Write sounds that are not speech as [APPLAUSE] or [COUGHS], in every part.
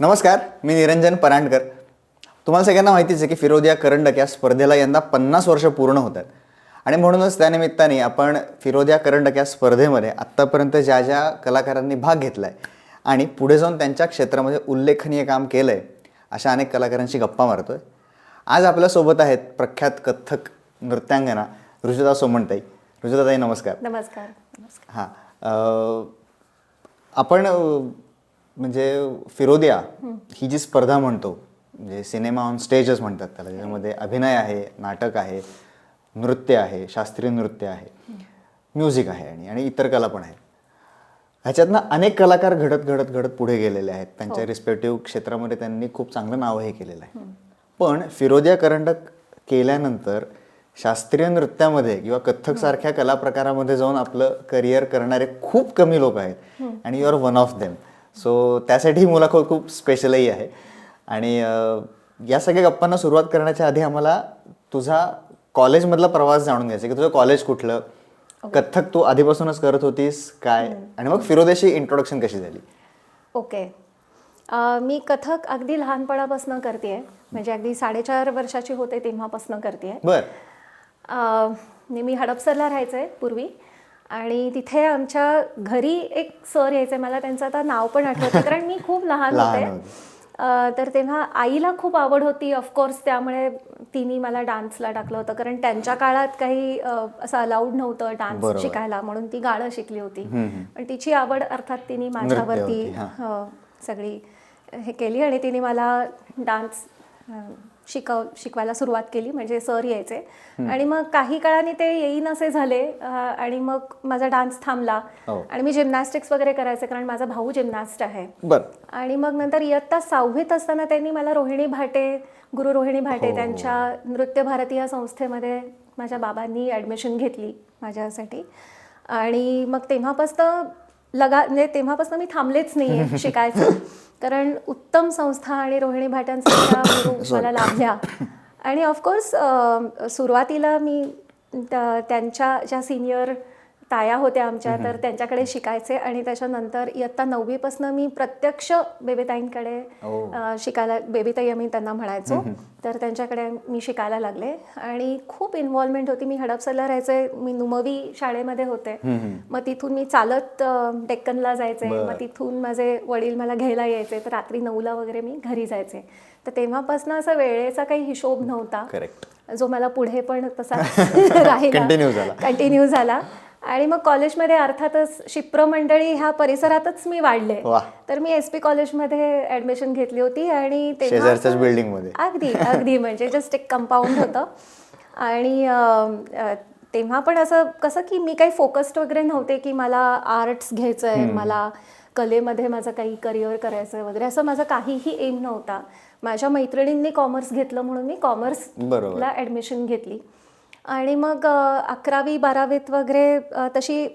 नमस्कार मी निरंजन परांडकर. तुम्हाला सगळ्यांना माहितीच आहे की फिरोदिया करंडक या स्पर्धेला यंदा पन्नास वर्ष पूर्ण होत आहेत आणि म्हणूनच त्यानिमित्ताने आपण फिरोदिया करंडक या स्पर्धेमध्ये आत्तापर्यंत ज्या ज्या कलाकारांनी भाग घेतला आहे आणि पुढे जाऊन त्यांच्या क्षेत्रामध्ये उल्लेखनीय काम केलं आहे अशा अनेक कलाकारांशी गप्पा मारतोय. आज आपल्यासोबत आहेत प्रख्यात कथ्थक नृत्यांगना रुजुता सोमणताई. रुजुताताई नमस्कार. नमस्कार. हां. आपण म्हणजे फिरोदिया ही जी स्पर्धा म्हणतो म्हणजे सिनेमा ऑन स्टेजच म्हणतात त्याला ज्याच्यामध्ये अभिनय आहे नाटक आहे नृत्य आहे शास्त्रीय नृत्य आहे म्युझिक आहे आणि आणि इतर कला पण आहेत. ह्याच्यातनं अनेक कलाकार घडत घडत घडत पुढे गेलेले आहेत. त्यांच्या रिस्पेक्टिव्ह क्षेत्रामध्ये त्यांनी खूप चांगलं नावही केलेलं आहे. पण फिरोदिया करंडक केल्यानंतर शास्त्रीय नृत्यामध्ये किंवा कथ्थक सारख्या कला प्रकारामध्ये जाऊन आपलं करिअर करणारे खूप कमी लोक आहेत. आणि you are one of them so त्यासाठी मुलाखत खूप स्पेशलही आहे. आणि या सगळ्या गप्पांना सुरुवात करण्याच्या आधी आम्हाला तुझा कॉलेजमधला प्रवास जाणून घ्यायचा की तुझं कॉलेज कुठलं? कथ्थक तू आधीपासूनच करत होतीस? काय? आणि मग फिरोदेशी इंट्रोडक्शन कशी झाली? ओके मी कथक अगदी लहानपणापासून करते म्हणजे अगदी साडेचार वर्षाची होते तेव्हापासून करते बर. मी हडपसरला राहायचे पूर्वी. आणि तिथे आमच्या घरी एक सर यायचे मला त्यांचं आता नाव पण आठवतं कारण मी खूप [LAUGHS] लहान होते तर तेव्हा आईला खूप आवड होती ऑफकोर्स त्यामुळे तिने मला डान्सला टाकलं होतं कारण त्यांच्या काळात काही असं अलाउड नव्हतं. डान्स शिकायला म्हणून ती गाणं शिकली होती. पण तिची आवड अर्थात तिने माझ्यावरती हां. सगळी हे केली आणि तिने मला डान्स शिकव शिकवायला सुरुवात केली म्हणजे सर यायचे. आणि मग काही काळाने ते येईन असे झाले आणि मग माझा डान्स थांबला. हो. आणि मी जिमनॅस्टिक्स वगैरे करायचे कारण माझा भाऊ जिमनॅस्ट आहे. बर. आणि मग नंतर इयत्ता सहावीत असताना त्यांनी मला रोहिणी भाटे गुरु रोहिणी भाटे हो. त्यांच्या नृत्य भारती या संस्थेमध्ये माझ्या बाबांनी ॲडमिशन घेतली माझ्यासाठी. आणि मग तेव्हापासनं लगा म्हणजे तेव्हापासून मी थांबलेच नाही आहे [LAUGHS] शिकायचं. कारण उत्तम संस्था आणि रोहिणी भाट्यांसारख्या [COUGHS] गुरु मला लाभल्या. आणि ऑफकोर्स सुरुवातीला मी त्या- त्यांच्या ज्या सिनियर ताया होत्या आमच्या तर त्यांच्याकडे शिकायचे आणि त्याच्यानंतर इयत्ता नववीपासून मी प्रत्यक्ष बेबीताईंकडे शिकायला बेबीताई आम्ही त्यांना म्हणायचो. तर त्यांच्याकडे मी शिकायला लागले आणि खूप इन्व्हॉल्वमेंट होती. मी हडपसरला राहायचे मी नुमवी शाळेमध्ये होते. मग तिथून मी चालत डेक्कनला जायचे. मग तिथून माझे वडील मला घ्यायला यायचे. तर रात्री नऊला वगैरे मी घरी जायचे. तर तेव्हापासून असं वेळेचा काही हिशोब नव्हता. जो मला पुढे पण तसा [LAUGHS] राहिला. कंटिन्यू झाला. आणि मग कॉलेजमध्ये अर्थातच शिप्र मंडळी ह्या परिसरातच मी वाढले. तर मी एस पी कॉलेजमध्ये ऍडमिशन घेतली होती आणि building मध्ये. अगदी अगदी [LAUGHS] म्हणजे जस्ट एक कंपाऊंड होतं आणि तेव्हा पण असं कसं की मी काही फोकस्ड वगैरे नव्हते की मला आर्ट्स घ्यायचं आहे मला कलेमध्ये माझं काही करिअर करायचं वगैरे असं माझं काहीही एम नव्हता माझ्या मैत्रिणींनी कॉमर्स घेतलं म्हणून मी. कॉमर्सला ॲडमिशन घेतली आणि मग अकरावी बारावीत वगैरे तशी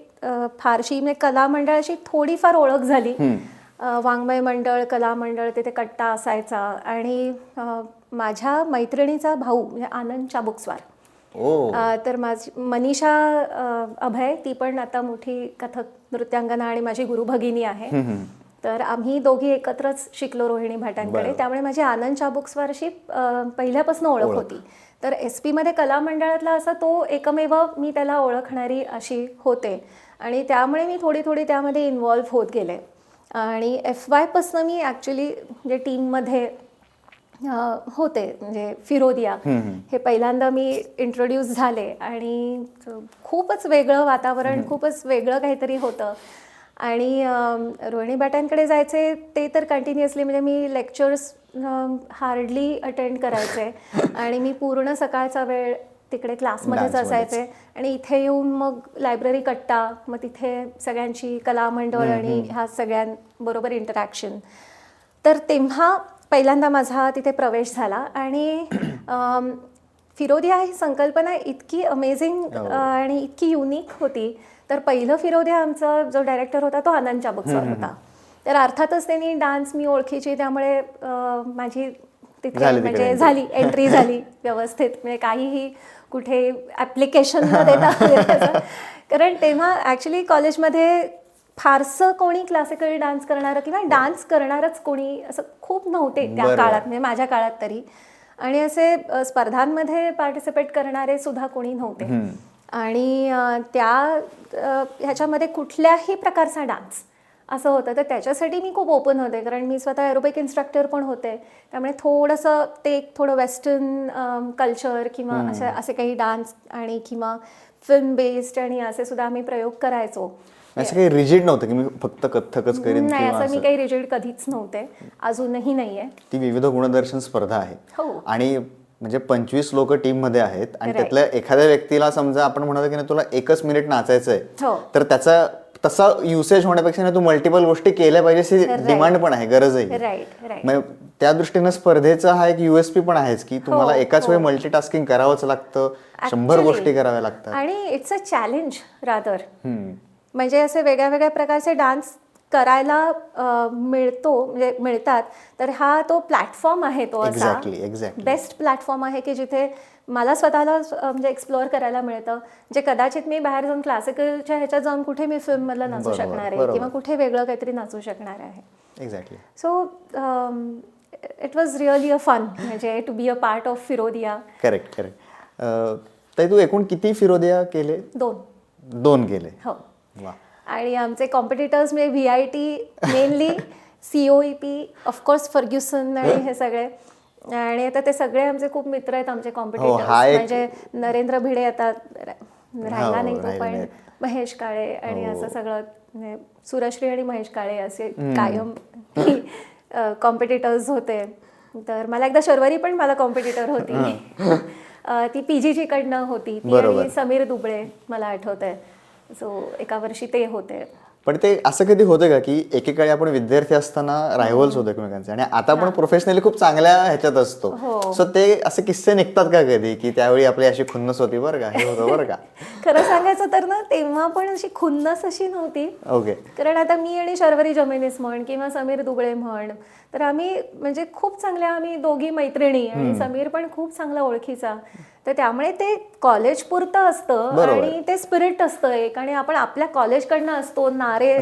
फारशी म्हणजे कला मंडळाची थोडीफार ओळख झाली. वाङ्मय मंडळ कला मंडळ तिथे कट्टा असायचा आणि माझ्या मैत्रिणीचा भाऊ म्हणजे आनंद चाबुकस्वार तर माझी मनीषा अभय ती पण आता मोठी कथक नृत्यांगना आणि माझी गुरु भगिनी आहे. तर आम्ही दोघी एकत्रच शिकलो रोहिणी भाटांकडे. त्यामुळे माझी आनंद चाबुकस्वारशी पहिल्यापासून ओळख. होती. तर एस पीमध्ये कला मंडळातला असा तो एकमेव मी त्याला ओळखणारी अशी होते. आणि त्यामुळे मी थोडी थोडी त्यामध्ये इन्वॉल्व्ह होत गेले. आणि एफ वायपासनं मी ॲक्च्युली म्हणजे टीममध्ये होते म्हणजे फिरोदिया हे पहिल्यांदा मी इंट्रोड्यूस झाले. आणि खूपच वेगळं वातावरण खूपच वेगळं काहीतरी होतं. आणि रोहिणी बाटांकडे जायचे ते तर कंटिन्युअसली म्हणजे मी लेक्चर्स हार्डली अटेंड करायचे. आणि मी पूर्ण सकाळचा वेळ तिकडे क्लासमध्येच. असायचे. आणि इथे येऊन मग लायब्ररी कट्टा मग तिथे सगळ्यांची कला मंडळ आणि ह्या सगळ्यांबरोबर इंटरॅक्शन तर तेव्हा पहिल्यांदा माझा तिथे प्रवेश झाला. आणि फिरोदिया ही संकल्पना इतकी अमेझिंग हो. आणि इतकी युनिक होती. तर पहिलं फिरोदिया आमचा जो डायरेक्टर होता तो आनंद चाबुकसर होता. तर अर्थातच त्यांनी डान्स मी ओळखीची त्यामुळे माझी तिथे म्हणजे. झाली एंट्री झाली [LAUGHS] व्यवस्थित म्हणजे काहीही कुठे ॲप्लिकेशन न देता. कारण तेव्हा ॲक्च्युली कॉलेजमध्ये फारसं कोणी क्लासिकल डान्स करणारं किंवा डान्स करणारच कोणी असं खूप नव्हते त्या. काळात म्हणजे माझ्या काळात तरी आणि असे स्पर्धांमध्ये पार्टिसिपेट करणारे सुद्धा कोणी नव्हते आणि त्या ह्याच्यामध्ये कुठल्याही प्रकारचा डान्स असं होतं. तर त्याच्यासाठी मी खूप ओपन होते. कारण मी स्वतः एरोबिक इन्स्ट्रक्टर पण होते. त्यामुळे थोडंसं ते एक थोडं वेस्टर्न कल्चर किंवा असे असे काही डान्स आणि किंवा फिल्म बेस्ड आणि असे सुद्धा आम्ही प्रयोग करायचो. असं काही रिजिड नव्हतं की मी फक्त कथ्थकच करेन नाही असं मी काही रिजिड कधीच नव्हते. अजूनही नाही आहे ती विविध गुणदर्शन स्पर्धा आहे. हो. आणि म्हणजे पंचवीस लोक टीममध्ये आहेत आणि. त्यातल्या एखाद्या व्यक्तीला समजा आपण म्हणालो की तुला एकच मिनिट नाचायचंय. हो. तर त्याचा तसा युसेज होण्यापेक्षा ना तू मल्टिपल गोष्टी केल्या पाहिजे अशी. डिमांड पण आहे गरजही राईट मग त्या दृष्टीनं स्पर्धेचा हा एक युएसपी पण आहेच की तुम्हाला हो, एकाच हो. वेळी मल्टीटास्किंग करावंच लागतं शंभर गोष्टी कराव्या लागतात आणि इट्स अ चॅलेंज रादर. म्हणजे असे वेगळ्या वेगळ्या प्रकारचे डान्स करायला मिळतो म्हणजे मिळतात तर हा तो प्लॅटफॉर्म आहे तो असा. बेस्ट प्लॅटफॉर्म आहे की जिथे मला स्वतःला म्हणजे एक्सप्लोअर करायला मिळतं. जे कदाचित मी बाहेर जाऊन क्लासिकलच्या ह्याच्यात जाऊन कुठे मी फिल्ममधलं नाचू बरोबर, शकणार आहे. किंवा कुठे वेगळं काहीतरी नाचू शकणार आहे. Exactly so it was really a fun म्हणजे to be a part of Firodia correct correct ताई तू एकूण किती फिरोदिया केले? दोन. दोन केले. हो. वा. आणि आमचे कॉम्पिटिटर्स म्हणजे V I T mainly C O E P of course Fergusson आणि हे सगळे. आणि आता ते सगळे आमचे खूप मित्र आहेत आमचे कॉम्पिटिटर्स हो, एक- म्हणजे नरेंद्र भिडे आता राहिला हो, नाही तो पण. महेश काळे आणि हो. असं सगळं म्हणजे सुरश्री आणि महेश काळे असे कायम कॉम्पिटिटर्स होते. तर मला एकदा शर्वरी पण मला कॉम्पिटिटर होती. ती पी जी कडनं होती. ती. आणि समीर दुबळे मला आठवत आहे सो एका वर्षी ते होते. पण ते असं कधी होतं का की एकेकाळी आपण विद्यार्थी असताना रायव्हल्स होतो एकमेकांचे आणि आता आपण प्रोफेशनली खूप चांगल्या ह्याच्यात असतो. हो. सो ते असे किस्से निघतात का कधी की त्यावेळी आपली अशी खुन्नस होती बरं का? हे होतं बरं का? [LAUGHS] खरं सांगायचं तर ना तेव्हा पण अशी खुन्नस अशी नव्हती. ओके कारण आता मी आणि शर्वरी जमेनीस म्हण किंवा समीर दुबळे म्हण तर आम्ही म्हणजे खूप चांगल्या आम्ही दोघी मैत्रिणी आणि समीर पण खूप चांगला ओळखीचा. तर त्यामुळे ते कॉलेज पुरतं असतं. आणि ते स्पिरिट असतं एक आणि आपण आपल्या कॉलेजकडनं असतो नारे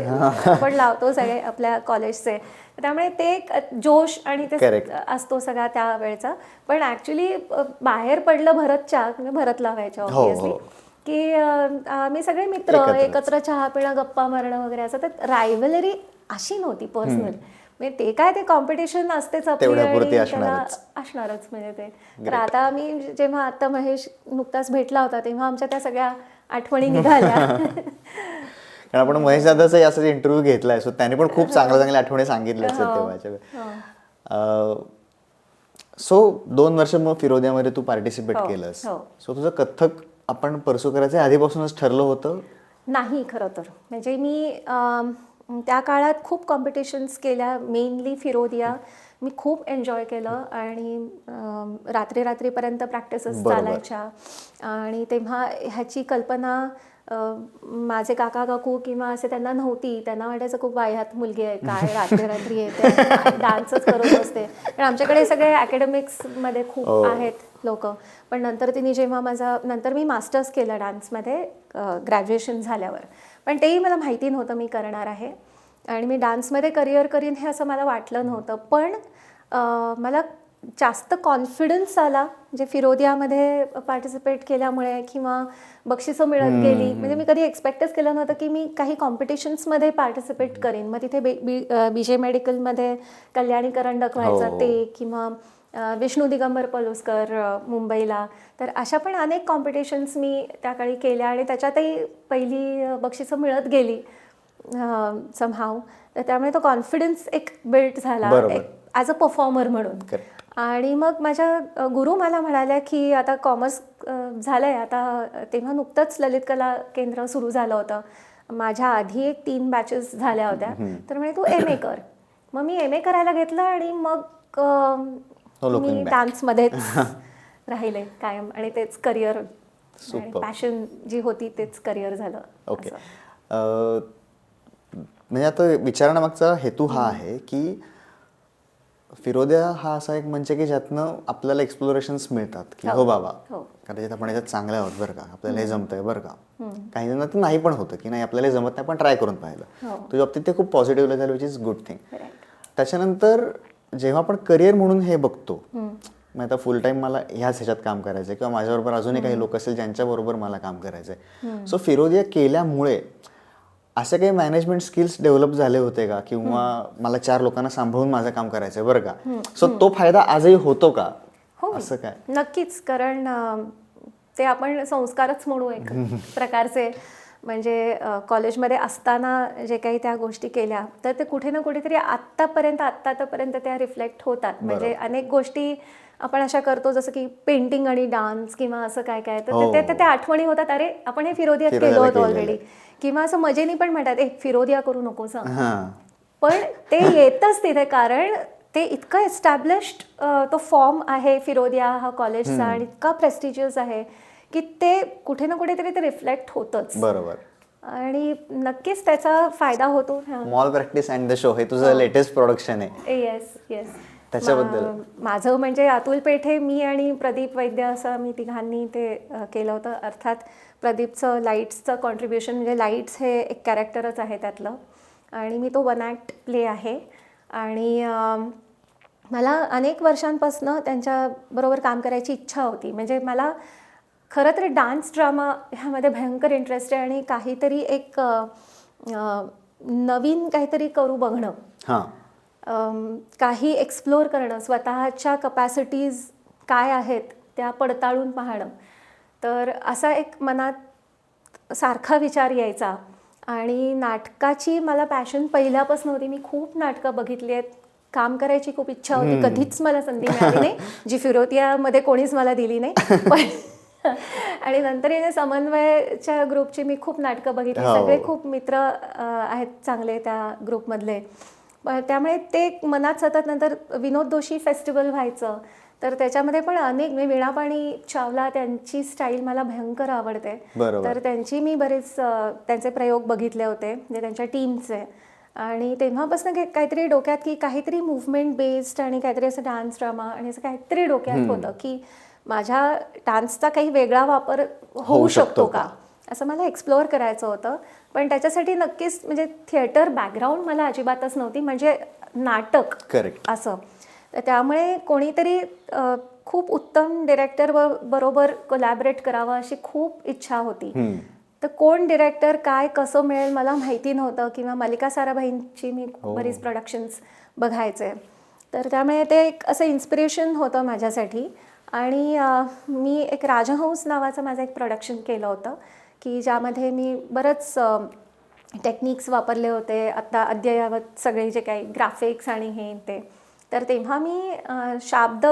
आपण लावतो सगळे आपल्या कॉलेजचे त्यामुळे ते एक जोश आणि ते. असतो सगळा त्या वेळचा पण ऍक्च्युली बाहेर पडलं भरतच्या म्हणजे भरत लावायच्या हो, ऑब्विसली हो. की अं, आम्ही सगळे मित्र. एकत्र चहा पिणं गप्पा मारणं वगैरे असं तर रायव्हलरी अशी नव्हती पर्सनल म्हणजे ते काय ते कॉम्पिटिशन असतेच आपली असणारच. म्हणजे ते. तर आता आम्ही जेव्हा आता महेश नुकताच भेटला होता तेव्हा आमच्या त्या सगळ्या आठवणी निघाल्या. [LAUGHS] कारण आपण महेश दादाचा असा इंटरव्ह्यू घेतलाय सो त्याने पण खूप चांगल्या चांगल्या आठवणी सांगितल्या हो. तेव्हाच्या सो दोन वर्ष मग फिरोद्यामध्ये तू पार्टिसिपेट हो, केलंस. हो. सो तुझं कथ्थक आपण परसू करायचं आधीपासूनच ठरलं होतं? नाही खरं तर. म्हणजे मी त्या काळात खूप कॉम्पिटिशन्स केल्या मेनली फिरोदिया. मी खूप एन्जॉय केलं आणि रात्री रात्रीपर्यंत प्रॅक्टिसेस. चालायच्या. आणि तेव्हा ह्याची कल्पना माझे काका काकू किंवा असे त्यांना नव्हती. त्यांना वाटायचं खूप वाह्यात मुलगी आहे काय रात्री रात्री येते डान्सच करत असते पण आमच्याकडे सगळे अकॅडमिक्समध्ये खूप हो. आहेत लोक. पण नंतर तिने जेव्हा माझा नंतर मी मास्टर्स केलं डान्समध्ये ग्रॅज्युएशन झाल्यावर. पण तेही मला माहिती नव्हतं मी करणार आहे. आणि मी डान्समध्ये करिअर करीन हे असं मला वाटलं नव्हतं. पण मला जास्त कॉन्फिडन्स आला म्हणजे फिरोदियामध्ये पार्टिसिपेट केल्यामुळे किंवा बक्षिसं मिळत गेली. म्हणजे मी कधी एक्सपेक्टच केलं नव्हतं की मी काही कॉम्पिटिशन्समध्ये पार्टिसिपेट करीन. मग तिथे बी जे मेडिकलमध्ये कल्याणी करंडक व्हायचं हो. ते किंवा विष्णू दिगंबर पलुस्कर मुंबईला. तर अशा पण अनेक कॉम्पिटिशन्स मी त्या काळी केल्या आणि त्याच्यातही पहिली बक्षिसं मिळत गेली समहाव तर त्यामुळे तो कॉन्फिडन्स एक बिल्ड झाला बरोबर. ॲज अ परफॉर्मर म्हणून. आणि मग माझ्या गुरु मला म्हणाल्या की आता कॉमर्स झालंय. आता अ, तेव्हा नुकतंच ललित कला केंद्र सुरू झालं होतं. माझ्या आधी एक तीन बॅचेस झाल्या होत्या. तर म्हणे तू एम ए कर. मग मी एम ए करायला घेतलं आणि मग No looking मी back. डान्समध्येच [LAUGHS] राहिले कायम आणि तेच करिअर Superb. पॅशन जी होती तेच करिअर झालं ओके असं. म्हणजे आता विचारण्यामागचा हेतू हा आहे की फिरोद्या हा असा एक मंच आहे की ज्यातनं आपल्याला एक्सप्लोरेशन्स मिळतात की हो. हो बाबा हो. कदाचित आपण याच्यात चांगले आहोत बरं का आपल्याला हे जमतंय बरं का काही जण तर नाही पण होतं की नाही आपल्याला हे जमत नाही पण ट्राय करून पाहिलं हो. तुझ्या बाबतीत ते खूप पॉझिटिव्ह झालं विच इज गुड थिंग. त्याच्यानंतर जेव्हा आपण करिअर म्हणून हे बघतो मग आता फुल टाईम मला ह्याच ह्याच्यात काम करायचं आहे किंवा माझ्याबरोबर अजूनही काही लोक असेल ज्यांच्याबरोबर मला काम करायचं आहे सो फिरोदिया केल्यामुळे असे काही मॅनेजमेंट स्किल्स डेव्हलप झाले होते का? किंवा मला चार लोकांना सांभाळून माझं काम करायचं आहे बरं का? सो तो फायदा आजही होतो का? हो असं काय? नक्कीच कारण ते आपण संस्कारच म्हणू एक [LAUGHS] प्रकारचे. म्हणजे कॉलेजमध्ये असताना जे काही त्या गोष्टी केल्या तर ते कुठे ना कुठेतरी आत्तापर्यंत आत्तापर्यंत त्या रिफ्लेक्ट होतात. म्हणजे अनेक गोष्टी आपण अशा करतो जसं की पेंटिंग आणि डान्स किंवा असं काय काय तर ते- ते- त्या आठवणी होतात. अरे आपण हे फिरोदियात केलं होतं ऑलरेडी किंवा असं मजेनी पण म्हणतात ए फिरोदिया करू नकोस हं." हां. पण ते येतच तिथे कारण ते इतकं एस्टॅब्लिश्ड तो फॉर्म आहे फिरोदिया हा कॉलेजचा आणि इतका प्रेस्टिजियस आहे. की ते कुठे ना कुठेतरी ते रिफ्लेक्ट होतच. बरोबर. आणि नक्कीच त्याचा फायदा होतो. Mall practice and the show हे तुझं लेटेस्ट प्रोडक्शन आहे. येस येस त्याच्याबद्दल? माझं म्हणजे अतुल पेठे मी आणि प्रदीप वैद्य असं आम्ही तिघांनी ते केलं होतं. अर्थात प्रदीपचं लाईट्सचं कॉन्ट्रीब्युशन म्हणजे लाईट्स हे एक कॅरेक्टरच आहे त्यातलं. आणि मी तो वन ॲक्ट प्ले आहे. आणि मला अनेक वर्षांपासनं त्यांच्याबरोबर काम करायची इच्छा होती. म्हणजे मला खरं तर डान्स ड्रामा ह्यामध्ये भयंकर इंटरेस्ट आहे आणि काहीतरी एक नवीन काहीतरी करू बघणं. हां. काही एक्सप्लोअर करणं स्वतःच्या कपॅसिटीज काय आहेत त्या पडताळून पाहणं. तर असा एक मनात सारखा विचार यायचा. आणि नाटकाची मला पॅशन पहिल्यापासून होती. मी खूप नाटकं बघितली आहेत. काम करायची खूप इच्छा होती. कधीच मला संधी मिळाली नाही. जी फिरोतियामध्ये कोणीच मला दिली नाही. [LAUGHS] पण आणि नंतर येणे समन्वयच्या ग्रुपची मी खूप नाटकं बघितली. हो. सगळे खूप मित्र आहेत चांगले त्या ग्रुपमधले. त्यामुळे ते मनात सतत नंतर विनोद दोषी फेस्टिवल व्हायचं. तर त्याच्यामध्ये पण अनेक म्हणजे वीणापाणी चावला त्यांची स्टाईल मला भयंकर आवडते. तर त्यांची मी बरेच त्यांचे प्रयोग बघितले होते म्हणजे त्यांच्या टीमचे. आणि तेव्हापासून काही- काहीतरी डोक्यात की काहीतरी मुवमेंट बेस्ड आणि काहीतरी असं डान्स ड्रामा आणि असं काहीतरी डोक्यात होतं की माझ्या डान्सचा काही वेगळा वापर होऊ शकतो का? असं मला एक्सप्लोअर करायचं होतं. पण त्याच्यासाठी नक्कीच म्हणजे थिएटर बॅकग्राऊंड मला अजिबातच नव्हती म्हणजे नाटक करेक्ट असं. तर त्यामुळे कोणीतरी खूप उत्तम डिरेक्टर बरोबर कोलॅबरेट करावं अशी खूप इच्छा होती. तर कोण डिरेक्टर काय कसं मिळेल मला माहिती नव्हतं किंवा मल्लिका साराभाईंची मी बरीच प्रोडक्शन्स बघायचे. तर त्यामुळे ते एक असं इन्स्पिरेशन होतं माझ्यासाठी. आणि मी एक राजहंस नावाचं माझं एक प्रोडक्शन केलं होतं की ज्यामध्ये मी बरंच टेक्निक्स वापरले होते. आत्ता अद्ययावत सगळे जे काही ग्राफिक्स आणि हे ते. तर तेव्हा मी शाब्द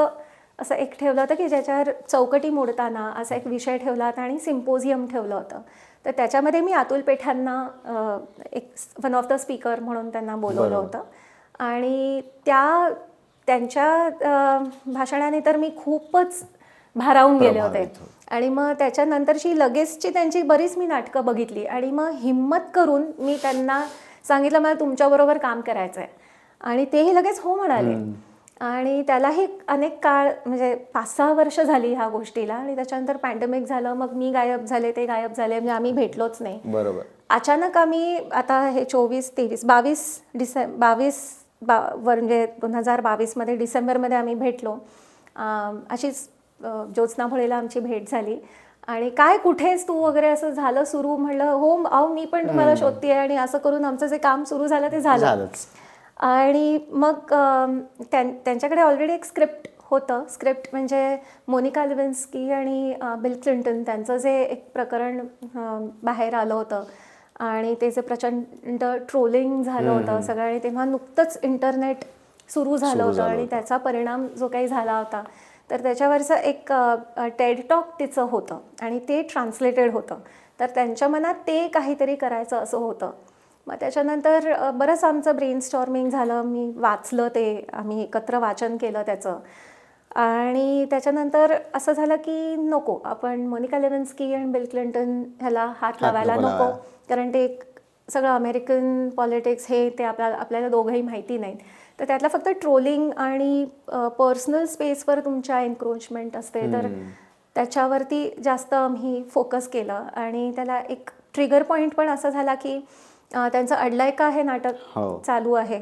असं एक ठेवलं होतं की ज्याच्यावर चौकटी मोडताना असा एक विषय ठेवला होता आणि सिम्पोजियम ठेवलं होतं. तर त्याच्यामध्ये मी अतुल पेठांना एक वन ऑफ द स्पीकर म्हणून त्यांना बोलवलं. होतं. आणि त्या त्यांच्या भाषणाने तर मी खूपच भारावून गेले होते. आणि मग त्याच्यानंतरची लगेचची त्यांची बरीच मी नाटकं बघितली. आणि मग हिम्मत करून मी त्यांना सांगितलं मला तुमच्याबरोबर काम करायचं आहे आणि तेही लगेच हो म्हणाले. आणि त्यालाही अनेक काळ म्हणजे पाच सहा वर्ष झाली ह्या गोष्टीला. आणि त्याच्यानंतर पॅन्डेमिक झालं मग मी गायब झाले ते गायब झाले म्हणजे आम्ही भेटलोच नाही. बरोबर. अचानक आम्ही आता हे चोवीस तेवीस बावीस डिसे बावीस बा वर म्हणजे दोन हजार बावीसमध्ये डिसेंबरमध्ये आम्ही भेटलो. अशीच ज्योत्स्ना भोळेला आमची भेट झाली. आणि काय कुठेच तू वगैरे असं झालं सुरू म्हणलं हो अहो मी पण तुम्हाला शोधते आणि असं करून आमचं जे काम सुरू झालं ते झालं. आणि मग त्यांच्याकडे ऑलरेडी एक स्क्रिप्ट होतं. स्क्रिप्ट म्हणजे मोनिका लिविन्स्की आणि बिल क्लिंटन त्यांचं जे एक प्रकरण बाहेर आलं होतं. आणि ते जे प्रचंड ट्रोलिंग झालं होतं सगळं आणि तेव्हा नुकतंच इंटरनेट सुरू झालं होतं आणि. त्याचा परिणाम जो काही झाला होता तर त्याच्यावरचं एक टेड टॉक तिचं होतं आणि ते ट्रान्सलेटेड होतं. तर त्यांच्या मनात ते काहीतरी करायचं असं होतं. मग त्याच्यानंतर बरंच आमचं ब्रेन स्टॉर्मिंग झालं. मी वाचलं ते आम्ही एकत्र वाचन केलं त्याचं. आणि त्याच्यानंतर असं झालं की नको आपण मोनिका लेव्हन्स्की आणि बिल क्लिंटन ह्याला हात लावायला नको. कारण ते एक सगळं अमेरिकन पॉलिटिक्स हे ते आपल्याला आपल्याला दोघंही माहिती नाहीत. तर त्यातलं फक्त ट्रोलिंग आणि पर्सनल स्पेसवर तुमच्या एन्क्रोचमेंट असते. तर त्याच्यावरती जास्त आम्ही फोकस केलं. आणि त्याला एक ट्रिगर पॉईंट पण असा झाला की त्यांचं अडलाय का हे नाटक हो. चालू आहे.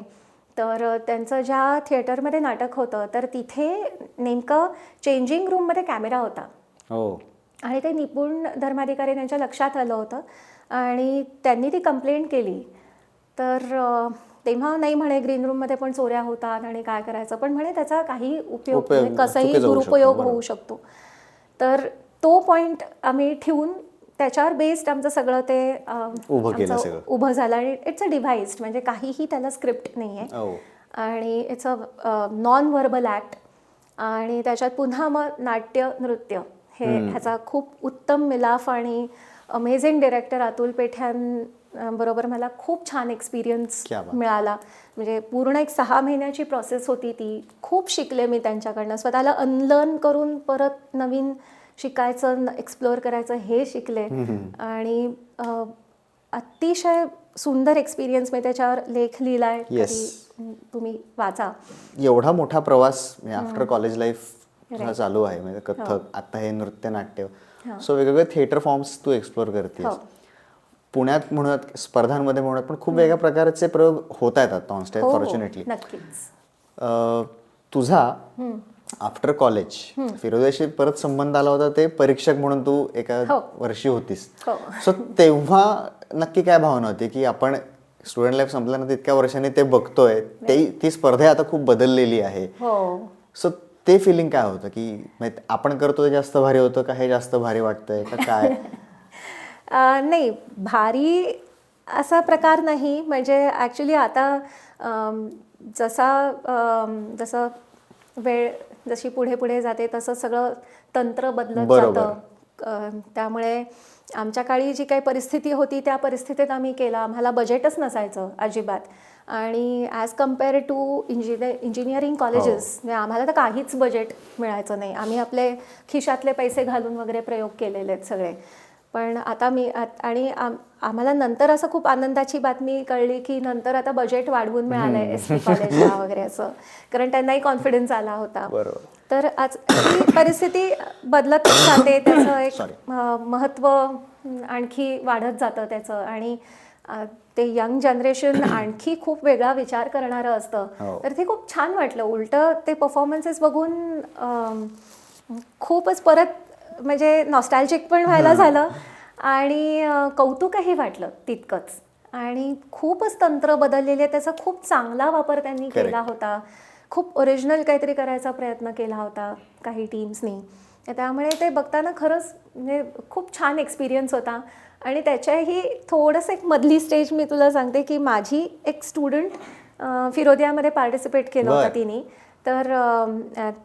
तर त्यांचं ज्या थिएटरमध्ये नाटक होतं तर तिथे नेमकं चेंजिंग रूममध्ये कॅमेरा होता. हो. आणि ते निपुण धर्माधिकारी त्यांच्या लक्षात आलं होतं आणि त्यांनी ती कंप्लेंट केली. तर तेव्हा नाही म्हणे ग्रीन रूममध्ये पण चोऱ्या होतात आणि काय करायचं पण म्हणे त्याचा काही उपयोग म्हणजे कसंही दुरुपयोग. होऊ शकतो. तर तो पॉईंट आम्ही ठेवून त्याच्यावर बेस्ड आमचं सगळं ते उभं केलं आमचं सगळं. उभं झालं. आणि इट्स अ डिव्हाइस्ड म्हणजे काहीही त्याला स्क्रिप्ट नाही आहे आणि it's a non verbal act आणि त्याच्यात पुन्हा मग नाट्य नृत्य. हे ह्याचा खूप उत्तम मिलाफ आणि अमेझिंग डिरेक्टर अतुल पेठ्यां बरोबर मला खूप छान एक्सपिरियन्स. मिळाला. म्हणजे पूर्ण एक सहा महिन्याची प्रोसेस होती ती. खूप शिकले मी त्यांच्याकडनं. स्वतःला अनलर्न करून परत नवीन शिकायचं एक्सप्लोअर करायचं हे शिकले. आणि अतिशय सुंदर एक्सपिरियन्स मी त्याच्यावर लेख लिहिलाय. तुम्ही वाचा. एवढा मोठा प्रवास आफ्टर कॉलेज लाईफ चालू आहे. म्हणजे कथ्थक आता हे नृत्य नाट्य. सो वेगवेगळे थिएटर फॉर्म्स तू एक्सप्लोर करतेस. हो. पुण्यात म्हणत स्पर्धांमध्ये म्हणत पण खूप वेगळ्या प्रकारचे प्रयोग होत आहेत आता ऑन स्टेज हो, हो, फॉर्च्युनेटली तुझा आफ्टर कॉलेज फिरोदेशी परत संबंध आला होता ते परीक्षक म्हणून तू एका हो. वर्षी होतीस. हो. सो तेव्हा नक्की काय भावना होती की आपण स्टुडंट लाईफ संपल्यानंतर इतक्या वर्षांनी ते बघतोय ते ती स्पर्धा आता खूप बदललेली आहे. हो. सो ते फिलिंग काय होतं की म्हणजे आपण करतो ते जास्त भारी होतं का हे जास्त भारी वाटतंय का काय? [LAUGHS] अं, नाही भारी असा प्रकार नाही. म्हणजे ॲक्च्युली आता जसा जसं वेळ जशी पुढे पुढे जाते तसं सगळं तंत्र बदलत. जातं. त्यामुळे आमच्या काळी जी काही परिस्थिती होती त्या परिस्थितीत आम्ही केलं. आम्हाला बजेटच नसायचं अजिबात. आणि as compare to engineer engineering colleges म्हणजे आम्हाला तर काहीच बजेट मिळायचं नाही. आम्ही आपले खिशातले पैसे घालून वगैरे प्रयोग केलेले आहेत सगळे. पण आता मी आणि आम- आम्हाला नंतर असं खूप आनंदाची बातमी कळली की नंतर आता बजेट वाढवून मिळालं आहे एस पी कॉलेजला वगैरे असं. कारण त्यांनाही कॉन्फिडन्स आला होता. तर आज ही परिस्थिती बदलत जाते त्याचं [COUGHS] एक महत्त्व आणखी वाढत जातं त्याचं. आणि ते यंग जनरेशन [COUGHS] आणखी खूप वेगळा विचार करणारं असतं. हो. तर ते खूप छान वाटलं. उलटं ते परफॉर्मन्सेस बघून खूपच परत म्हणजे नॉस्टॅल्जिक पण व्हायला झालं. आणि कौतुकही वाटलं तितकंच. आणि खूपच तंत्र बदललेले त्याचा खूप चांगला वापर त्यांनी. केला होता. खूप ओरिजिनल काहीतरी करायचा प्रयत्न केला होता काही टीम्सनी त्यामुळे ते बघताना खरंच म्हणजे खूप छान एक्सपिरियन्स होता. आणि त्याच्याही थोडंसं एक मधली स्टेज मी तुला सांगते की माझी एक स्टुडंट फिरोदियामध्ये पार्टिसिपेट केलं होतं. तिने. तर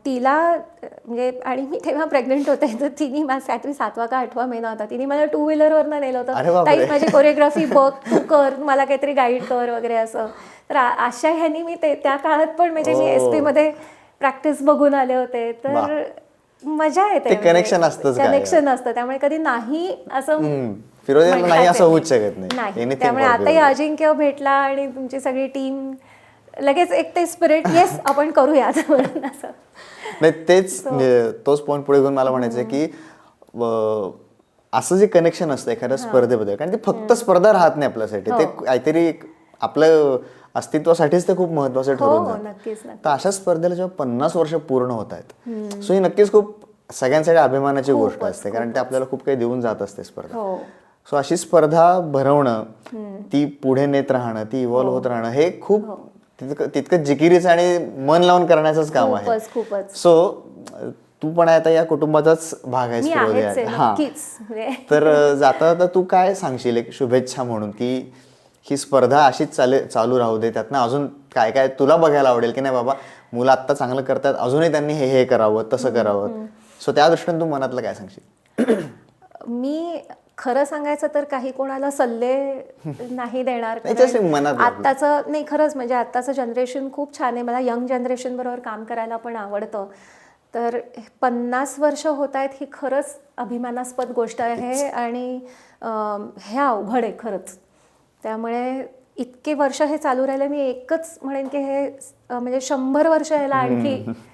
तिला म्हणजे आणि मी तेव्हा प्रेग्नंट होते तर तिने माझा काहीतरी सातवा का आठवा महिना होता. तिने मला टू व्हीलरवरनं नेलं होतं. ताई माझी कोरिओग्राफी बघ तू कर मला काहीतरी गाईड कर वगैरे असं. तर आ- अशा ह्यानी मी ते त्या काळात पण म्हणजे मी. एस पी मध्ये प्रॅक्टिस बघून आले होते. तर मजा येते. ते connection असतंच काय. कनेक्शन असतं. त्यामुळे कधी नाही असं नाही असं होऊच शकत नाही. त्यामुळे. आताही अजिंक्य भेटला आणि तुमची सगळी टीम लगेच एक ते स्पिरिट येस आपण करूयात [LAUGHS] म्हणून असं. नाही तेच म्हणजे तोच पॉईंट पुढे घेऊन मला म्हणायचं आहे की असं जे कनेक्शन असतं एखाद्या स्पर्धेबद्दल कारण ते फक्त स्पर्धा राहत नाही आपल्यासाठी ते हो. काहीतरी आपलं अस्तित्वासाठीच ते खूप महत्वाचं हो ठरून हो तर अशा स्पर्धेला जेव्हा पन्नास वर्ष पूर्ण होत आहेत सो ही नक्कीच खूप सगळ्यांसाठी अभिमानाची गोष्ट असते कारण ते आपल्याला खूप काही देऊन जात असते स्पर्धा. हो. सो अशी स्पर्धा भरवणं ती पुढे नेत राहणं ती इव्हॉल्व्ह होत राहणं हे खूप तितकं तितकं जिकिरीचं आणि मन लावून करण्याचंच काम आहे. खूपच खूपच. सो तू पण आता या कुटुंबाचाच भाग आहेस मी फिरोदी आहेच आहे. हा. नक्कीच. म्हणजे तर जाता जाता तू काय सांगशील एक शुभेच्छा म्हणून की ही स्पर्धा अशीच चाले चालू राहू दे त्यातनं अजून काय काय तुला बघायला आवडेल की नाही बाबा? मुलं आत्ता चांगलं करतात अजूनही त्यांनी हे हे करावं तसं करावं. सो त्या दृष्टीने तू मनातलं काय सांगशील? मी खरं सांगायचं तर काही कोणाला सल्ले [LAUGHS] नाही देणार. आत्ताचं नाही खरंच म्हणजे आत्ताचं जनरेशन खूप छान आहे. मला यंग जनरेशन बरोबर काम करायला पण आवडतं. तर पन्नास वर्ष होत आहेत ही खरंच अभिमानास्पद गोष्ट आहे आणि हे अवघड आहे खरंच. त्यामुळे इतके वर्ष हे चालू राहिले मी एकच म्हणेन की हे म्हणजे शंभर वर्ष याला आणखी [LAUGHS]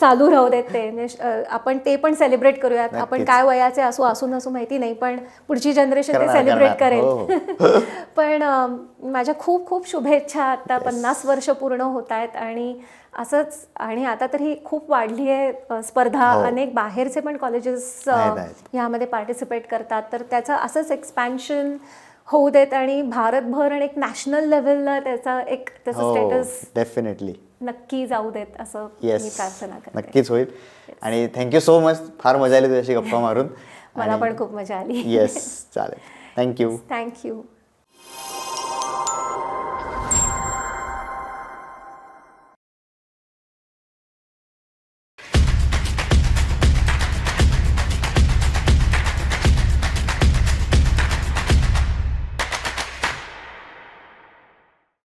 चालू राहू देत ते म्हणजे, आपण ते पण सेलिब्रेट करूयात आपण. काय वयाचे असू असू नसू माहिती नाही पण पुढची जनरेशन ते सेलिब्रेट. करेल [LAUGHS] पण अम, माझ्या खूप खूप शुभेच्छा आता पन्नास वर्ष पूर्ण होत आहेत आणि असंच आणि आता तर ही खूप वाढली आहे स्पर्धा हो. अनेक बाहेरचे पण कॉलेजेस. ह्यामध्ये पार्टिसिपेट करतात तर त्याचं असंच एक्सपॅन्शन होऊ देत आणि भारतभर आणि एक नॅशनल लेवलला त्याचा एक त्याचं स्टेटस डेफिनेटली नक्की जाऊ देत असं मी येस प्रार्थना करते. नक्कीच होईल. आणि थँक्यू सो मच फार मजा आली तुझ्याशी गप्पा मारून. [LAUGHS] मला पण खूप मजा आली. येस चालेल. Thank you thank you